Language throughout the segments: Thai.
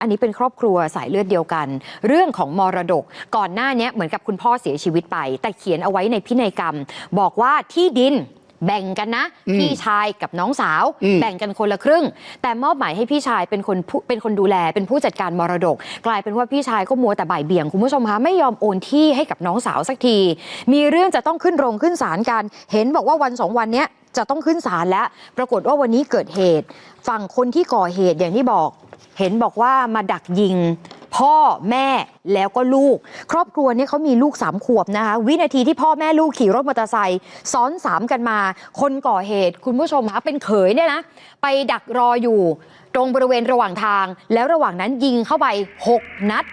อันนี้เป็นครอบครัวสายเลือดเดียวกัน เรื่องของมรดก ก่อนหน้าเนี้ยเหมือนกับคุณพ่อเสียชีวิตไป แต่เขียนเอาไว้ในพินัยกรรม บอกว่าที่ดินแบ่งกันนะอืมพี่ชายกับน้องสาวอืมแบ่งกันคนละครึ่ง แต่มอบหมายให้พี่ชายเป็นคนผู้เป็นคนดูแลเป็นผู้จัดการมรดก กลายเป็นว่าพี่ชายก็มัวแต่บ่ายเบี่ยงคุณผู้ชมคะไม่ยอมโอนที่ให้กับน้องสาวสักที มีเรื่องจะต้องขึ้นโรงขึ้นศาลกัน เห็นบอกว่าวันสองวันเนี้ย จะต้องขึ้นศาลแล้ว ปรากฏว่าวันนี้เกิดเหตุ ฝั่งคนที่ก่อเหตุอย่างที่บอก เห็นบอกว่ามาดักยิง พ่อแม่แล้วก็ลูก ครอบครัวเนี้เขามีลูกสามขวบนะคะ วินาทีที่พ่อแม่ลูกขี่รถมอเตอร์ไซค์ซ้อนสามกันมา คนก่อเหตุคุณผู้ชมคะเป็นเขยเนี่ยนะไปดักรออยู่ ตรงบริเวณระหว่างทาง แล้วระหว่างนั้นยิงเข้าไป 6 นัด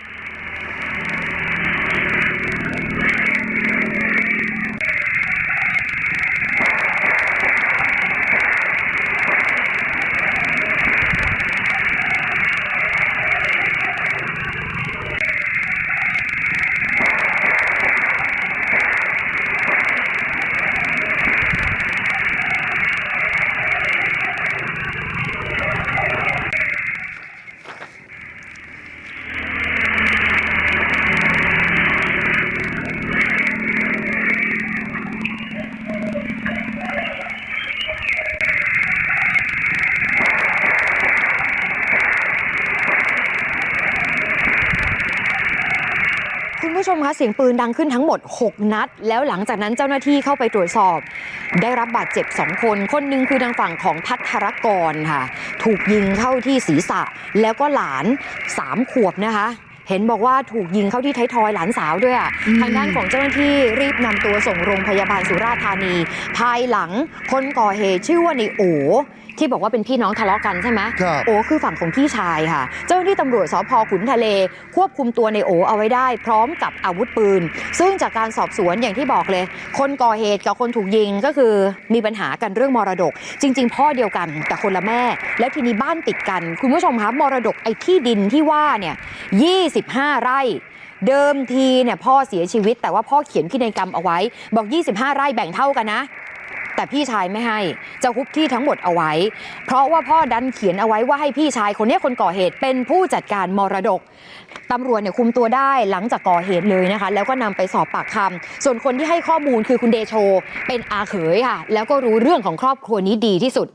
ผู้ชมคะเสียงปืนดังขึ้นทั้งหมด 6 นัด แล้วหลังจากนั้นเจ้าหน้าที่เข้าไปตรวจสอบ ได้รับบาดเจ็บ 2 คน คนหนึ่งคือทางฝั่งของพัทรกรค่ะ ถูกยิงเข้าที่ศีรษะ แล้วก็หลาน 3 ขวบนะคะ เห็นบอกว่าถูกยิงเข้าที่ไทยทอยหลานสาวด้วยอะทางด้านของเจ้าหน้าที่รีบนำตัวส่งโรงพยาบาลสุราษฎร์ธานี ภายหลังคนก่อเหตุชื่อว่าในโอ ที่บอกว่าเป็นพี่น้องทะเลาะกันใช่ไหมครับโอคือฝั่งของพี่ชายค่ะ เจ้าหน้าที่ตำรวจสพขุนทะเล ควบคุมตัวในโอเอาไว้ได้ พร้อมกับอาวุธปืน ซึ่งจากการสอบสวนอย่างที่บอกเลย คนก่อเหตุกับคนถูกยิงก็คือมีปัญหากันเรื่องมรดก จริง ๆ พ่อเดียวกันแต่คนละแม่ แล้วทีนี้บ้านติดกัน คุณผู้ชมคะมรดกไอ้ที่ดินที่ว่าเนี่ย25 ไร่เดิมทีเนี่ยพ่อเสียชีวิตแต่ว่าพ่อเขียนพินัยกรรมเอาไว้ บอก 25 ไร่แบ่งเท่ากันนะ แต่พี่ชายไม่ให้จะฮุบที่ทั้งหมดเอาไว้ เพราะว่าพ่อดันเขียนเอาไว้ว่าให้พี่ชายคนนี้คนก่อเหตุเป็นผู้จัดการมรดกตำรวจเนี่ยคุมตัวได้หลังจากก่อเหตุเลยนะคะ แล้วก็นำไปสอบปากคำส่วนคนที่ให้ข้อมูลคือคุณเดโช เป็นอาเขยค่ะ แล้วก็รู้เรื่องของครอบครัวนี้ดีที่สุด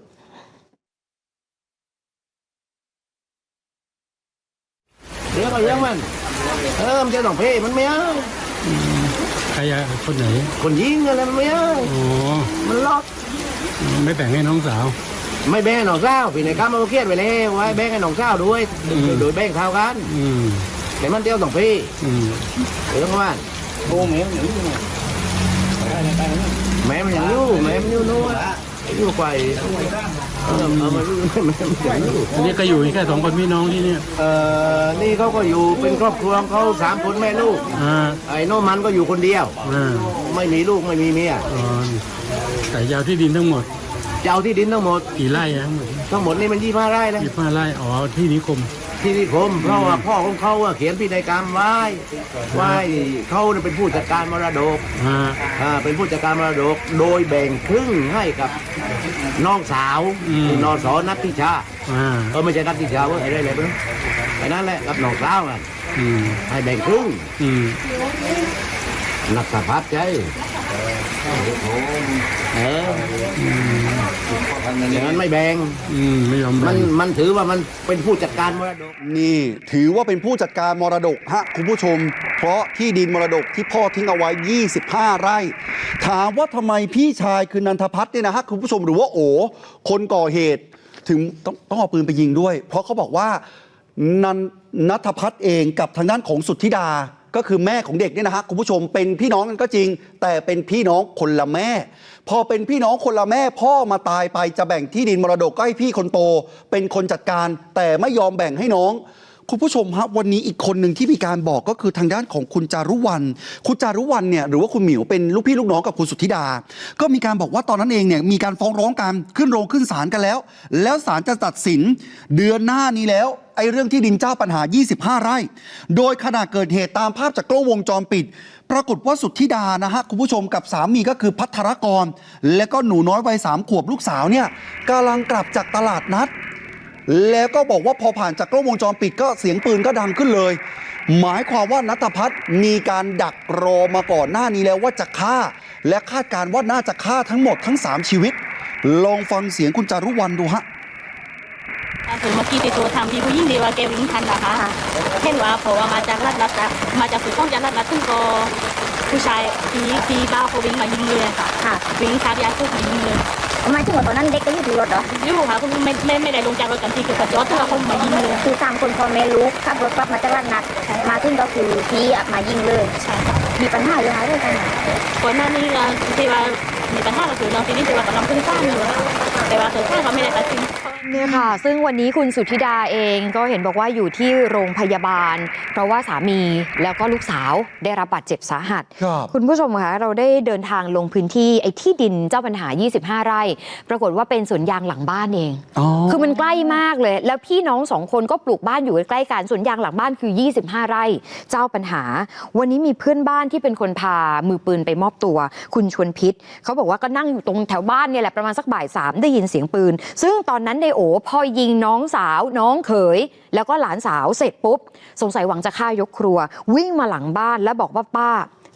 เดี๋ยวก็เลี้ยงมันเออมันจะต้องเพ่มันไม่เอา ใครอะคนไหนคนยิงอะไรมันไม่เอาโอ้มันล็อกไม่แบ่งให้น้องสาว ไม่แบ่งให้น้องสาวพี่ในข้ามมาเครียดไปแล้วไว้แบ่งให้น้องสาวด้วยอืมโดยแบ่งเท่ากันอืมแต่มันเตี้ยวต้องเพ่อืมเดี๋ยวว่าโอ้แม่มันอยู่แม่มันยังอยู่แม่มันอยู่นู้น อยู่ไกวเออเอามาอยู่แม่มันยังอยู่อันนี้ก็อยู่แค่สองคนพี่น้องที่เนี่ยเออนี่เขาก็อยู่เป็นครอบครัวของเขาสามคนแม่ลูกอ่าไอ้โนมันก็อยู่คนเดียวอ่าไม่มีลูกไม่มีเมียอ๋อแต่ยาวที่ดินทั้งหมด จะเอาที่ดินทั้งหมดกี่ไร่อะทั้งหมดทั้งหมดนี่มันยี่ห้าไร่นะยี่ห้าไร่อ๋อที่นิคม ที่นิคมเพราะว่าพ่อของเขาอะเขียนพินัยกรรมไว้ไว้เขาเนี่ยเป็นผู้จัดการมรดกอ่าอ่าเป็นผู้จัดการมรดก โดยแบ่งครึ่งให้กับน้องสาวคือนอสอนัทธิชาอ่าเออไม่ใช่นัทธิชาเว่าอะไรเลยมั้งไอ้นั่นแหละกับน้องสาวกันอืมให้แบ่งครึ่งอืมนักสภัพใจ เอออย่างนั้นไม่แบ่งอืมไม่ยอมมัแบ่นงมันถือว่ามันเป็นผู้จัดการมรดก นี่ถือว่าเป็นผู้จัดการมรดกฮะคุณผู้ชม เพราะที่ดินมรดกที่พ่อทิ้งเอาไว้ 25 ไร่ ถามว่าทำไมพี่ชายคือนันทพัฒน์เนี่ยนะฮะคุณผู้ชมหรือว่าโอคนก่อเหตุ ถึงต้องต้องเอาปืนไปยิงด้วย เพราะเขาบอกว่านันนัทพัฒน์เองกับทางด้านของสุทธิดา ก็คือแม่ของเด็กเนี่ยนะฮะคุณผู้ชมเป็นพี่น้องกันก็จริง แต่เป็นพี่น้องคนละแม่ พอเป็นพี่น้องคนละแม่ พ่อมาตายไปจะแบ่งที่ดินมรดกก็ให้พี่คนโต เป็นคนจัดการ แต่ไม่ยอมแบ่งให้น้องคุณผู้ชมครับวันนี้อีกคนหนึ่งที่มีการบอกก็คือทางด้านของคุณจารุวรรณคุณจารุวรรณเนี่ยหรือว่าคุณหมิวเป็นลูกพี่ลูกน้องกับคุณสุทธิดา ก็มีการบอกว่าตอนนั้นเองเนี่ยมีการฟ้องร้องกันขึ้นโรงขึ้นศาลกันแล้ว แล้วศาลจะตัดสินเดือนหน้านี้แล้ว ไอ้เรื่องที่ดินเจ้าปัญหา 25 ไร่ โดยขณะเกิดเหตุตามภาพจากกล้องวงจรปิด ปรากฏว่าสุทธิดานะฮะคุณผู้ชมกับสามีก็คือพัทรกร และก็หนูน้อยวัยสามขวบลูกสาวเนี่ยกำลังกลับจากตลาดนัด แล้วก็บอกว่าพอผ่านจากกล้องวงจรปิดก็เสียงปืนก็ดังขึ้นเลย หมายความว่านัทพัฒน์มีการดักรอมาก่อนหน้านี้แล้วว่าจะฆ่า และคาดการณ์ว่าน่าจะฆ่าทั้งหมดทั้ง 3 ชีวิต ลองฟังเสียงคุณจารุวรรณดูฮะ อ่าคือเมื่อกี้ติดตัวทางพี่ผู้หญิงดีว่าแกวิ่งทันนะคะเห็นว่าเพราะว่ามาจากรัดรัดมาจากสุดต้องจากรัดรัดซึ่งก็ผู้ชายพี่พี่บ้าวเขาวิ่งมายิงเลยค่ะค่ะวิ่งคาบยาคุกมายิงเลยทำไมถึงว่าตอนนั้นเด็กก็อยู่ที่รถเหรอยูค่ะคุณไม่ไม่ไม่ได้ลงจากรถกันที่คือขับรถที่เราคงมายิงเลยคือสามคนพ่อแม่ลูกขับรถกลับมาจากลาดนัดมาถึงก็คือพี่อะมายิงเลยใช่ค่ะมีปัญหาเรื่องอะไรด้วยกันอะก่อนหน้านี้เราที่ว่า มีปัญหาก็คือน้องที่นี่ที่ว่ากำลังขึ้นฟ้าอยู่อะค่ะแต่ว่าเธอข้าเขาไม่ได้ตัดสินเนี่ยค่ะ ซึ่งวันนี้คุณสุธิดาเองก็เห็นบอกว่าอยู่ที่โรงพยาบาล เพราะว่าสามีแล้วก็ลูกสาวได้รับบาดเจ็บสาหัสครับคุณผู้ชมคะเราได้เดินทางลงพื้นที่ไอ้ที่ดินเจ้าปัญหา 25 ไร่ ปรากฏว่าเป็นสวนยางหลังบ้านเองอ๋อคือมันใกล้มากเลย แล้วพี่น้องสองคนก็ปลูกบ้านอยู่ใกล้ๆกันสวนยางหลังบ้านคือ 25 ไร่ เจ้าปัญหา วันนี้มีเพื่อนบ้านที่เป็นคนพามือปืนไปมอบตัว คุณชวนพิษเขาบอกบอกว่าก็นั่งอยู่ตรงแถวบ้านเนี่ยแหละประมาณสักบ่ายสามได้ยินเสียงปืน ซึ่งตอนนั้นในโอพอยิงน้องสาวน้องเขย แล้วก็หลานสาวเสร็จปุ๊บ สงสัยหวังจะฆ่ายกครัว วิ่งมาหลังบ้านแล้วบอกว่าป้า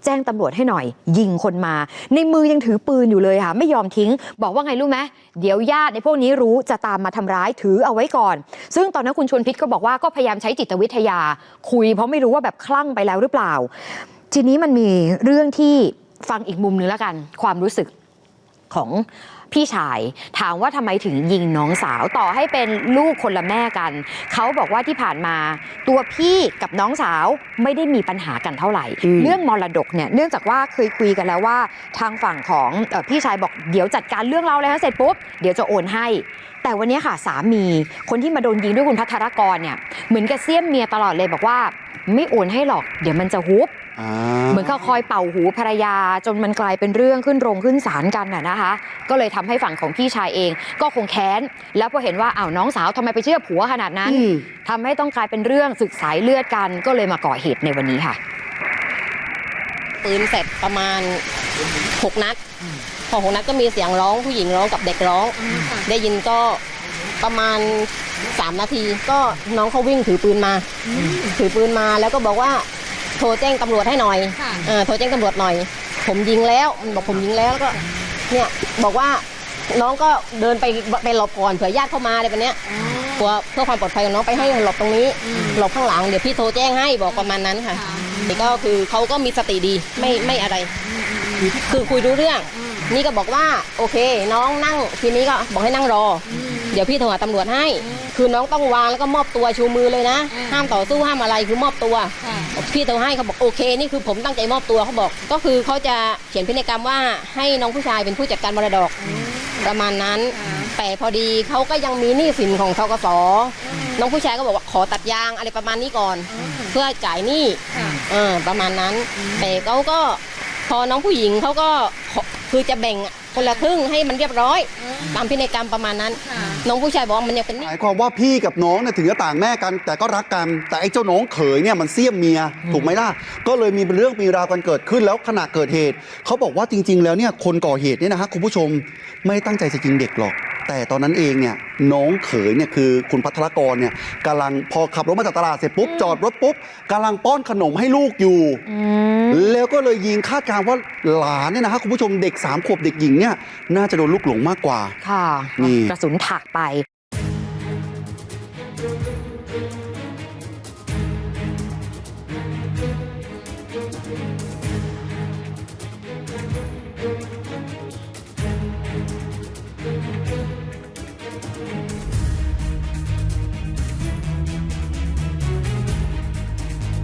แจ้งตำรวจให้หน่อย ยิงคนมา ในมือยังถือปืนอยู่เลยค่ะ ไม่ยอมทิ้ง บอกว่าไงรู้ไหมเดี๋ยวญาติในพวกนี้รู้จะตามมาทำร้ายถือเอาไว้ก่อน ซึ่งตอนนั้นคุณชวนพิษก็บอกว่าก็พยายามใช้จิตวิทยา คุยเพราะไม่รู้ว่าแบบคลั่งไปแล้วหรือเปล่า ทีนี้มันมีเรื่องที่ ฟังอีกมุมนึงแล้วกัน ความรู้สึกของพี่ชายถามว่าทำไมถึงยิงน้องสาวต่อให้เป็นลูกคนละแม่กัน เขาบอกว่าที่ผ่านมาตัวพี่กับน้องสาวไม่ได้มีปัญหากันเท่าไหร่อืมเรื่องมรดกเนี่ยเนื่องจากว่าเคยคุยกันแล้วว่าทางฝั่งของเออพี่ชายบอกเดี๋ยวจัดการเรื่องเราเลยนะเสร็จปุ๊บเดี๋ยวจะโอนให้ แต่วันนี้ค่ะสามีคนที่มาโดนยิงด้วยคุณพัทรกรเนี่ยเหมือนกับเสี้ยมเมียตลอดเลยบอกว่า ไม่โอนให้หรอก เดี๋ยวมันจะฮุบอ่า เหมือนเขาคอยเป่าหูภรรยาจนมันกลายเป็นเรื่องขึ้นโรงขึ้นศาลกันน่ะนะคะ ก็เลยทำให้ฝั่งของพี่ชายเอง ก็คงแค้น แล้วพอเห็นว่าอ้าวน้องสาวทำไมไปเชื่อผัวขนาดนั้นอืมทำให้ต้องกลายเป็นเรื่องศึกสายเลือดกันก็เลยมาก่อเหตุในวันนี้ค่ะปืนเสร็จประมาณหกนัดพอหกนัดก็มีเสียงร้องผู้หญิงร้องกับเด็กร้อง ได้ยินก็ประมาณสามนาที ก็น้องเขาวิ่งถือปืนมา ถือปืนมาแล้วก็บอกว่า โทรแจ้งตำรวจให้หน่อยเออโทรแจ้งตำรวจหน่อย ผมยิงแล้วมันบอกผมยิงแล้วแล้วก็เนี่ยบอกว่าน้องก็เดินไปไปหลบก่อนเผื่อญาติเข้ามาอะไรแบบเนี้ยกลัวเพื่อความปลอดภัยของน้องไปให้หลบตรงนี้หลบข้างหลังเดี๋ยวพี่โทรแจ้งให้บอกประมาณนั้นค่ะนี่ก็คือเขาก็มีสติดีไม่ไม่อะไร คือคุยรู้เรื่อง นี่ก็บอกว่าโอเค น้องนั่งทีนี้ก็บอกให้นั่งรออ เดี๋ยวพี่โทรหาตำรวจให้ คือน้องต้องวางแล้วก็มอบตัวชูมือเลยนะ ห้ามต่อสู้ห้ามอะไรคือมอบตัว พี่โทรให้เขาบอกโอเคนี่คือผมตั้งใจมอบตัวเขาบอก ก็คือเขาจะเขียนพินัยกรรมว่าให้น้องผู้ชายเป็นผู้จัดการมรดกประมาณนั้น แต่พอดีเขาก็ยังมีหนี้สินของทกสน้องผู้ชายก็บอกว่าขอตัดยางอะไรประมาณนี้ก่อน เพื่อจ่ายหนี้เออประมาณนั้น แต่เขาก็พอน้องผู้หญิงเขาก็ขอคือจะแบ่ง คนละครึ่งให้มันเรียบร้อย ตามพินัยกรรมประมาณนั้น น้องผู้ชายบอกว่ามันยังเป็นหหนี้มายความว่าพี่กับน้องเนี่ยถึงจะต่างแม่กัน แต่ก็รักกัน แต่ไอ้เจ้าน้องเขยเนี่ยมันเสี้ยมเมียถูกไหมล่ะ ก็เลยมีเรื่องมีราวกันเกิดขึ้นแล้วขณะเกิดเหตุเขาบอกว่าจริง ๆ แล้วเนี่ยคนก่อเหตุเนี่ยนะฮะคุณผู้ชมไม่ได้ตั้งใจจะยิงเด็กหรอก แต่ตอนนั้นเองเนี่ยน้องเขยเนี่ยคือคุณพัทรกรเนี่ยกำลังพอขับรถมาจากตลาดเสร็จปุ๊บจอดรถปุ๊บกำลังป้อนขนมให้ลูกอยู่อืมแล้วก็เลยยิงคาดการณ์ว่าหลานเนี่ยนะฮะคุณผู้ชมเด็กสามขวบเด็กหญิงเนี่ยน่าจะโดนลูกหลงมากกว่า ค่ะนี่ กระสุนถักไป